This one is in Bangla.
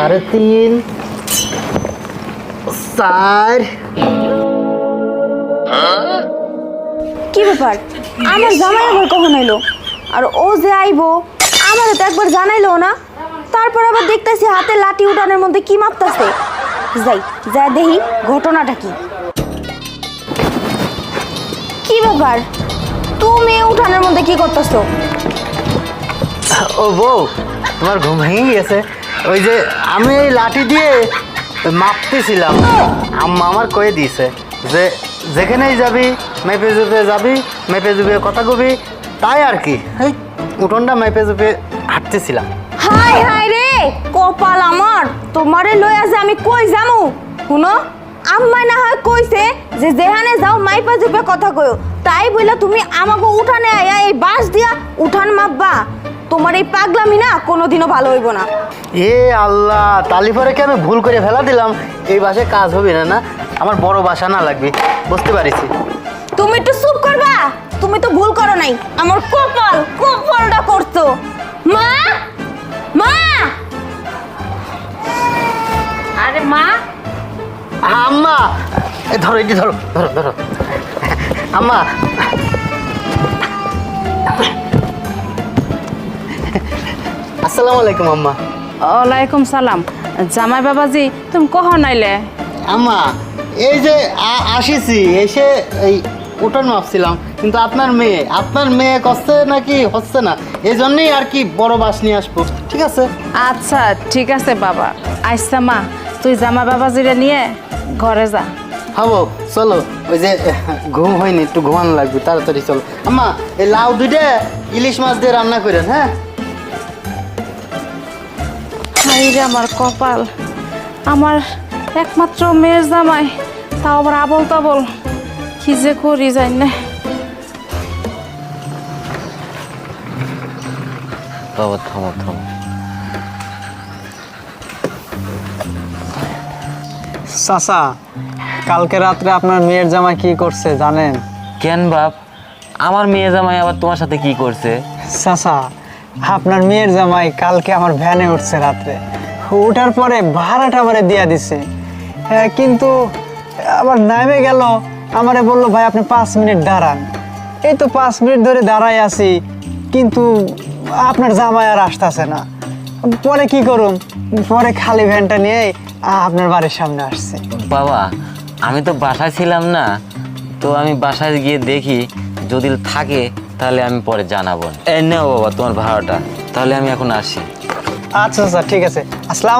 সাড়ে তিন চার কি ব্যাপার? আমার জামাই আবার কখন এলো আর ও যে আইবো আমারও তো একবার জানাইলো না। তারপর আবার দেখতেছি হাতে লাঠি উঠানের মধ্যে কি মাপতাছে। যাই যা দেখি ঘটনাটা কি? কি ব্যাপার? তুমি উঠানের মধ্যে কি করতেছো? ও বউ তোমার ঘুম ভেঙে গেছে ওই যে আমি এই লাঠি দিয়ে মাপতেছিলাম। আম্মা আমার কয়ে দিয়েছে যে, যেখানেই যাবি, মেপে জুপে যাবি, মেপে জুপে কথা কবি। তাই আর কি, এই উঠোনটা মেপে জুপে হাঁটতেছিলাম। হাই হাই রে, কপাল আমার। তোমারে লই আছে আমি কই যামু? শুনো, আম্মাই না হয় কইছে যে যেখানে যাও মাইপা জুপে কথা কইও। তাই বইলা তুমি আমাকে উঠানে আয়া এই বাস দিয়া উঠান মাপবা। তোমার এই পাগলামি না কোনোদিনও ভালো হইব না। এ আল্লাহ তালিফারে কি আমি ভুল করে ফেলা দিলাম? এই বাসে কাজ হবে না না? আমার বড় বাসা না লাগবে বুঝতে পারিছি। তুমি একটু চুপ করবা? তুমি তো ভুল করো নাই। আমার কপাল কপালটা করছ মা? মা? আরে মা? আম্মা! এ ধরো এটি ধরো ধরো ধরো। আম্মা! আসসালামু আলাইকুম আম্মা। ওয়ালাইকুম সালাম। জামাই বাবাজি তুমি কখন আইলে? আম্মা এই যে আসিছি এসে এই উঠোন মাপছিলাম কিন্তু আপনার মেয়ে আপনার মেয়ে করছে নাকি হচ্ছে না? এই জন্যই আর কি বড় বাস নিয়ে আসব ঠিক আছে? আচ্ছা ঠিক আছে বাবা। আইসা মা তুই জামাই বাবাজিরে নিয়ে ঘরে যা। হব চলো। ওই যে ঘুম হয়নি একটু ঘুমানো লাগবে তাড়াতাড়ি চলো। আম্মা এই লাউ দুইটা ইলিশ মাছ দিয়ে রান্না করেন হ্যাঁ? হাই রে আমার কপাল। আমার একমাত্র মেয়ের জামাই তাও আবার আবল তাবল কি যে করি যাই না। বাবা থামো থামো। চাচা কালকে রাত্রে আপনার মেয়ের জামাই কি করছে জানেন? কেন বাপ? আমার মেয়ে জামাই আবার তোমার সাথে কি করছে? চাচা আপনার মেয়ের জামাই কালকে আমার ভ্যানে উঠছে রাত্রে। উঠার পরে ভাড়াটা আমারে দিয়া দিছে। কিন্তু আবার নামে গেল। আমারে বলল, ভাই, আপনি পাঁচ মিনিট দাঁড়ান। এই তো পাঁচ মিনিট ধরে দাঁড়াই আছি, কিন্তু আপনার জামাই আর আসতেছে না। পরে কি করুম? পরে খালি ভ্যানটা নিয়ে আপনার বাড়ির সামনে আসছে। বাবা, আমি তো বাসায় ছিলাম না। তো আমি বাসায় গিয়ে দেখি, যদি থাকে তাহলে আমি পরে জানাব। এ নাও বাবা, তোমার ভাড়াটা। তাহলে আমি এখন আসি। আচ্ছা স্যার ঠিক আছে। আসসালাম